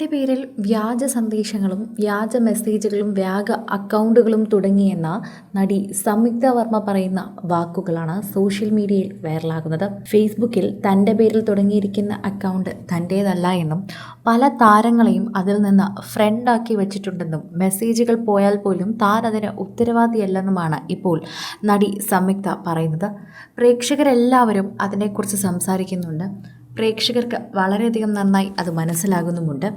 തന്റെ പേരിൽ വ്യാജ സന്ദേശങ്ങളും വ്യാജ മെസ്സേജുകളും വ്യാജ അക്കൗണ്ടുകളും തുടങ്ങിയെന്ന നടി സംയുക്ത വർമ്മ പറയുന്ന വാക്കുകളാണ് സോഷ്യൽ മീഡിയയിൽ വൈറലാകുന്നത്. ഫേസ്ബുക്കിൽ തന്റെ പേരിൽ തുടങ്ങിയിരിക്കുന്ന അക്കൗണ്ട് തന്റേതല്ല എന്നും പല താരങ്ങളെയും അതിൽ നിന്ന് ഫ്രണ്ടാക്കി വെച്ചിട്ടുണ്ടെന്നും മെസ്സേജുകൾ പോയാൽ പോലും താൻ അതിന് ഉത്തരവാദിയല്ലെന്നുമാണ് ഇപ്പോൾ നടി സംയുക്ത പറയുന്നത്. പ്രേക്ഷകരെല്ലാവരും അതിനെക്കുറിച്ച് സംസാരിക്കുന്നുണ്ട്. പ്രേക്ഷകർക്ക് വളരെയധികം നന്നായി അത് മനസ്സിലാകുന്നുമുണ്ട്.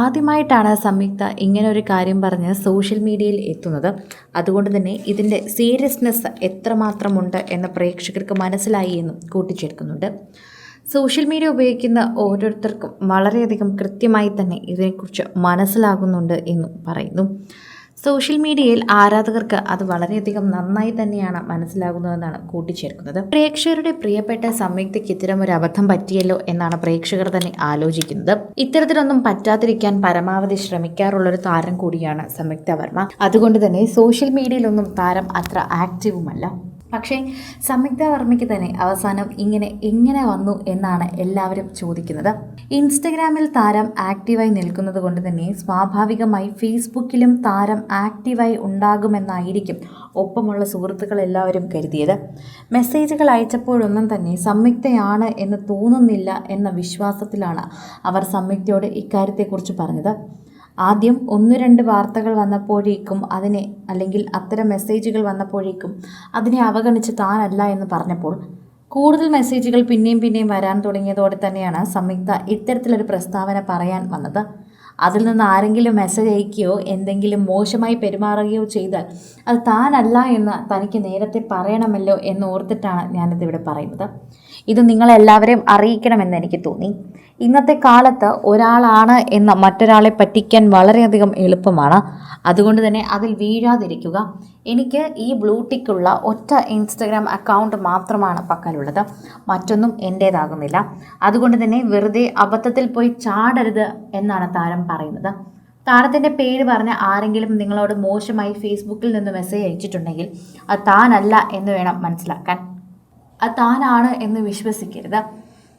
ആദ്യമായിട്ടാണ് സംയുക്ത ഇങ്ങനെ ഒരു കാര്യം പറഞ്ഞ് സോഷ്യൽ മീഡിയയിൽ എത്തുന്നത്. അതുകൊണ്ട് തന്നെ ഇതിന്റെ സീരിയസ്നെസ് എത്രമാത്രമുണ്ട് എന്ന് പ്രേക്ഷകർക്ക് മനസ്സിലായി എന്നും കൂട്ടിച്ചേർക്കുന്നുണ്ട്. സോഷ്യൽ മീഡിയ ഉപയോഗിക്കുന്ന ഓരോരുത്തർക്കും വളരെയധികം കൃത്യമായി തന്നെ ഇതിനെക്കുറിച്ച് മനസ്സിലാകുന്നുണ്ട് എന്നും പറയുന്നു. സോഷ്യൽ മീഡിയയിൽ ആരാധകർക്ക് അത് വളരെയധികം നന്നായി തന്നെയാണ് മനസ്സിലാകുന്നതെന്നാണ് കൂട്ടിച്ചേർക്കുന്നത്. പ്രേക്ഷകരുടെ പ്രിയപ്പെട്ട സംയുക്തയ്ക്ക് ഇത്തരം ഒരു അബദ്ധം പറ്റിയല്ലോ എന്നാണ് പ്രേക്ഷകർ തന്നെ ആലോചിക്കുന്നത്. ഇത്തരത്തിലൊന്നും പറ്റാതിരിക്കാൻ പരമാവധി ശ്രമിക്കാറുള്ള ഒരു താരം കൂടിയാണ് സംയുക്ത വർമ്മ. അതുകൊണ്ട് തന്നെ സോഷ്യൽ മീഡിയയിലൊന്നും താരം അത്ര ആക്റ്റീവുമല്ല. പക്ഷേ സംയുക്ത വർമ്മയ്ക്ക് തന്നെ അവസാനം ഇങ്ങനെ എങ്ങനെ വന്നു എന്നാണ് എല്ലാവരും ചോദിക്കുന്നത്. ഇൻസ്റ്റഗ്രാമിൽ താരം ആക്റ്റീവായി നിൽക്കുന്നത് കൊണ്ട് തന്നെ സ്വാഭാവികമായി ഫേസ്ബുക്കിലും താരം ആക്റ്റീവായി ഉണ്ടാകുമെന്നായിരിക്കും ഒപ്പമുള്ള സുഹൃത്തുക്കൾ എല്ലാവരും കരുതിയത്. മെസ്സേജുകൾ അയച്ചപ്പോഴൊന്നും തന്നെ സംയുക്തയാണ് എന്ന് തോന്നുന്നില്ല എന്ന വിശ്വാസത്തിലാണ് അവർ സംയുക്തയോട് ഇക്കാര്യത്തെക്കുറിച്ച് പറഞ്ഞത്. ആദ്യം ഒന്ന് രണ്ട് വാർത്തകൾ വന്നപ്പോഴേക്കും അതിനെ അല്ലെങ്കിൽ അത്തരം മെസ്സേജുകൾ വന്നപ്പോഴേക്കും അതിനെ അവഗണിച്ച് താനല്ല എന്ന് പറഞ്ഞപ്പോൾ കൂടുതൽ മെസ്സേജുകൾ പിന്നെയും പിന്നെയും വരാൻ തുടങ്ങിയതോടെ തന്നെയാണ് സംയുക്ത ഇത്തരത്തിലൊരു പ്രസ്താവന പറയാൻ വന്നത്. അതിൽ നിന്ന് ആരെങ്കിലും മെസ്സേജ് അയക്കുകയോ എന്തെങ്കിലും മോശമായി പെരുമാറുകയോ ചെയ്താൽ അത് താനല്ല എന്ന് തനിക്ക് നേരത്തെ പറയണമല്ലോ എന്ന് ഓർത്തിട്ടാണ് ഞാനിതിവിടെ പറയുന്നത്. ഇത് നിങ്ങളെല്ലാവരെയും അറിയിക്കണമെന്ന് എനിക്ക് തോന്നി. ഇന്നത്തെ കാലത്ത് ഒരാളാണ് എന്ന മറ്റൊരാളെ പറ്റിക്കാൻ വളരെയധികം എളുപ്പമാണ്. അതുകൊണ്ട് തന്നെ അതിൽ വീഴാതിരിക്കുക. എനിക്ക് ഈ ബ്ലൂ ബ്ലൂടിക്കുള്ള ഒറ്റ ഇൻസ്റ്റഗ്രാം അക്കൗണ്ട് മാത്രമാണ് പക്കലുള്ളത്. മറ്റൊന്നും എന്റേതാകുന്നില്ല അതുകൊണ്ട് തന്നെ വെറുതെ അബദ്ധത്തിൽ പോയി ചാടരുത് എന്നാണ് താരം പറയുന്നത്. താരത്തിന്റെ പേര് പറഞ്ഞ ആരെങ്കിലും നിങ്ങളോട് മോശമായി ഫേസ്ബുക്കിൽ നിന്ന് മെസ്സേജ് അയച്ചിട്ടുണ്ടെങ്കിൽ അത് താനല്ല എന്ന് വേണം മനസ്സിലാക്കാൻ. അത് താനാണ് എന്ന് വിശ്വസിക്കരുത്.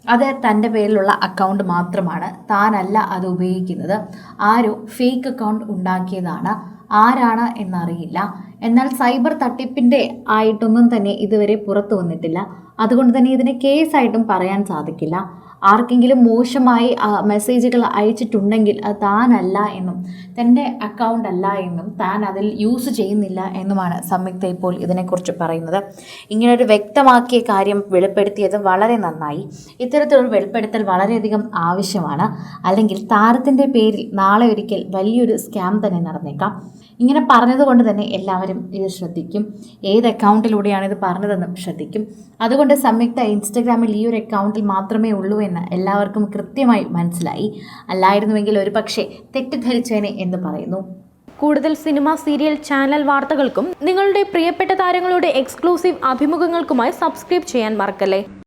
അത് തന്റെ പേരിലുള്ള അക്കൗണ്ട് മാത്രമാണ്. താനല്ല അത് ഉപയോഗിക്കുന്നത്. ആരോ ഫേക്ക് അക്കൗണ്ട് ഉണ്ടാക്കിയതാണ്. ആരാണ് എന്നറിയില്ല. എന്നാൽ സൈബർ തട്ടിപ്പിന്റെ ആയിട്ടൊന്നും തന്നെ ഇതുവരെ പുറത്തു വന്നിട്ടില്ല. അതുകൊണ്ട് തന്നെ ഇതിനെ കേസായിട്ടും പറയാൻ സാധിക്കില്ല. ആർക്കെങ്കിലും മോശമായി മെസ്സേജുകൾ അയച്ചിട്ടുണ്ടെങ്കിൽ അത് താനല്ല എന്നും തന്റെ അക്കൗണ്ട് അല്ല എന്നും താൻ അതിൽ യൂസ് ചെയ്യുന്നില്ല എന്നുമാണ് സംയുക്ത ഇപ്പോൾ ഇതിനെക്കുറിച്ച് പറയുന്നത്. ഇങ്ങനൊരു വ്യക്തമാക്കിയ കാര്യം വെളിപ്പെടുത്തിയത് വളരെ നന്നായി. ഇത്തരത്തിലൊരു വെളിപ്പെടുത്തൽ വളരെയധികം ആവശ്യമാണ്. അല്ലെങ്കിൽ താരത്തിന്റെ പേരിൽ നാളെ ഒരിക്കൽ വലിയൊരു സ്കാം തന്നെ നടന്നേക്കാം. ഇങ്ങനെ പറഞ്ഞതുകൊണ്ട് തന്നെ എല്ലാവരും ഇത് ശ്രദ്ധിക്കും. ഏത് അക്കൗണ്ടിലൂടെയാണ് ഇത് പറഞ്ഞതെന്നും ശ്രദ്ധിക്കും. അതുകൊണ്ട് സംയുക്ത ഇൻസ്റ്റഗ്രാമിൽ ഈ ഒരു അക്കൗണ്ടിൽ മാത്രമേ ഉള്ളൂ എന്ന് എല്ലാവർക്കും കൃത്യമായി മനസ്സിലായി. അല്ലായിരുന്നുവെങ്കിൽ ഒരു പക്ഷേ തെറ്റിദ്ധരിച്ചേനെ എന്ന് പറയുന്നു. കൂടുതൽ സിനിമ സീരിയൽ ചാനൽ വാർത്തകൾക്കും നിങ്ങളുടെ പ്രിയപ്പെട്ട താരങ്ങളുടെ എക്സ്ക്ലൂസീവ് അഭിമുഖങ്ങൾക്കുമായി സബ്സ്ക്രൈബ് ചെയ്യാൻ മറക്കല്ലേ?